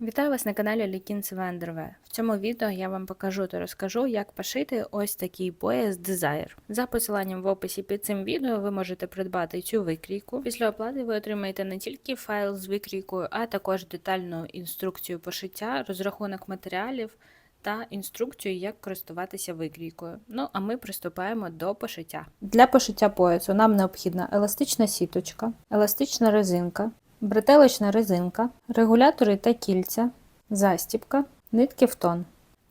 Вітаю вас на каналі Лікінцева Вендерве. В цьому відео я вам покажу та розкажу, як пошити ось такий пояс Desire. За посиланням в описі під цим відео ви можете придбати цю викрійку. Після оплати ви отримаєте не тільки файл з викрійкою, а також детальну інструкцію пошиття, розрахунок матеріалів та інструкцію, як користуватися викрійкою. Ну а ми приступаємо до пошиття. Для пошиття поясу нам необхідна еластична сіточка, еластична резинка, бретелечна резинка, регулятори та кільця, застіпка, нитки в тон.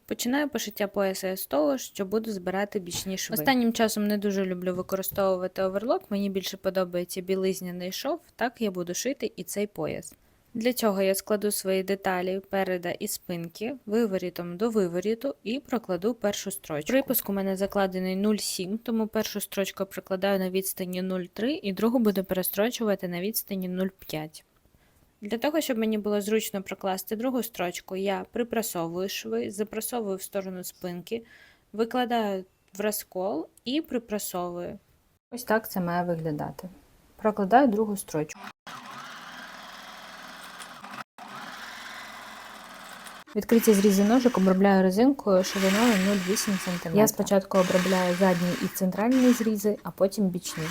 Починаю пошиття пояса з того, що буду збирати бічні шви. Останнім часом не дуже люблю використовувати оверлок, мені більше подобається білизняний шов, так я буду шити і цей пояс. Для цього я складу свої деталі переда і спинки виворітом до виворіту і прокладу першу строчку. Припуск у мене закладений 0,7, тому першу строчку прикладаю на відстані 0,3 і другу буду перестрочувати на відстані 0,5. Для того, щоб мені було зручно прокласти другу строчку, я припрасовую шви, запрасовую в сторону спинки, викладаю в розкол і припрасовую. Ось так це має виглядати. Прокладаю другу строчку. Відкриті зрізи ножик обробляю резинкою шириною 0,8 см. Я спочатку обробляю задні і центральні зрізи, а потім бічні.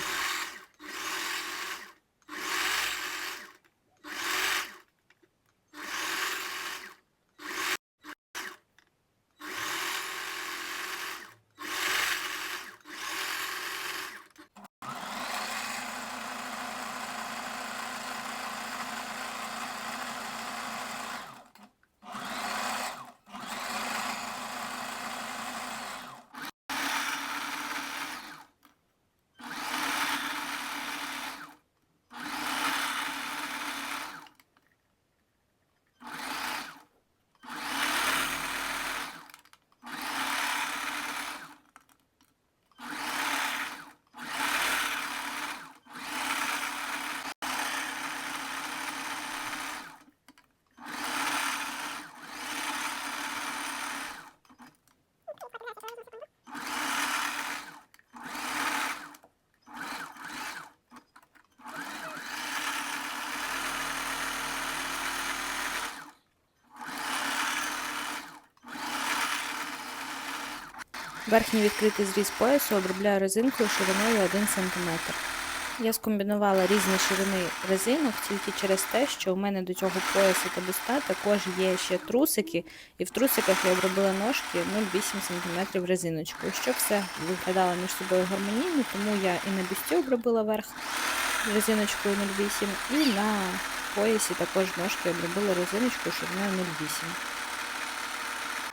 Верхній відкритий зріз поясу обробляю резинкою шириною 1 см. Я скомбінувала різні ширини резинок тільки через те, що у мене до цього поясу та буста також є ще трусики, і в трусиках я обробила ножки 0,8 см резиночкою, щоб все виглядало між собою гармонійно, тому я і на бюсті обробила верх резиночкою 0,8, і на поясі також ножки обробила резиночкою шириною 0,8.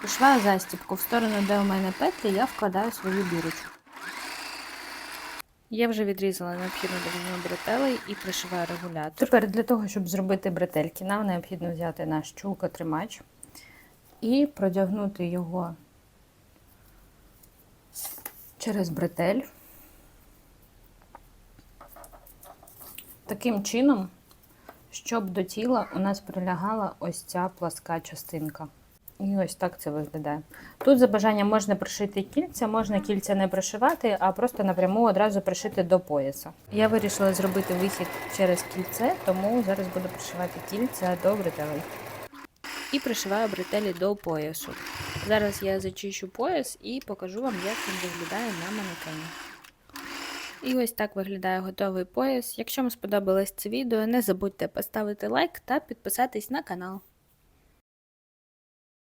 Пришиваю застібку в сторону, де у мене петлі, я вкладаю свою бірочку. Я вже відрізала необхідну довжину бретелей і пришиваю регулятор. Тепер для того, щоб зробити бретельки, нам необхідно взяти наш чулка-тримач і продягнути його через бретель. Таким чином, щоб до тіла у нас прилягала ось ця пласка частинка. І ось так це виглядає. Тут за бажанням можна пришити кільця, можна кільця не пришивати, а просто напряму одразу пришити до пояса. Я вирішила зробити вихід через кільце, тому зараз буду пришивати кільця до бретелей. І пришиваю бретелі до поясу. Зараз я зачищу пояс і покажу вам, як він виглядає на манекені. І ось так виглядає готовий пояс. Якщо вам сподобалось це відео, не забудьте поставити лайк та підписатись на канал.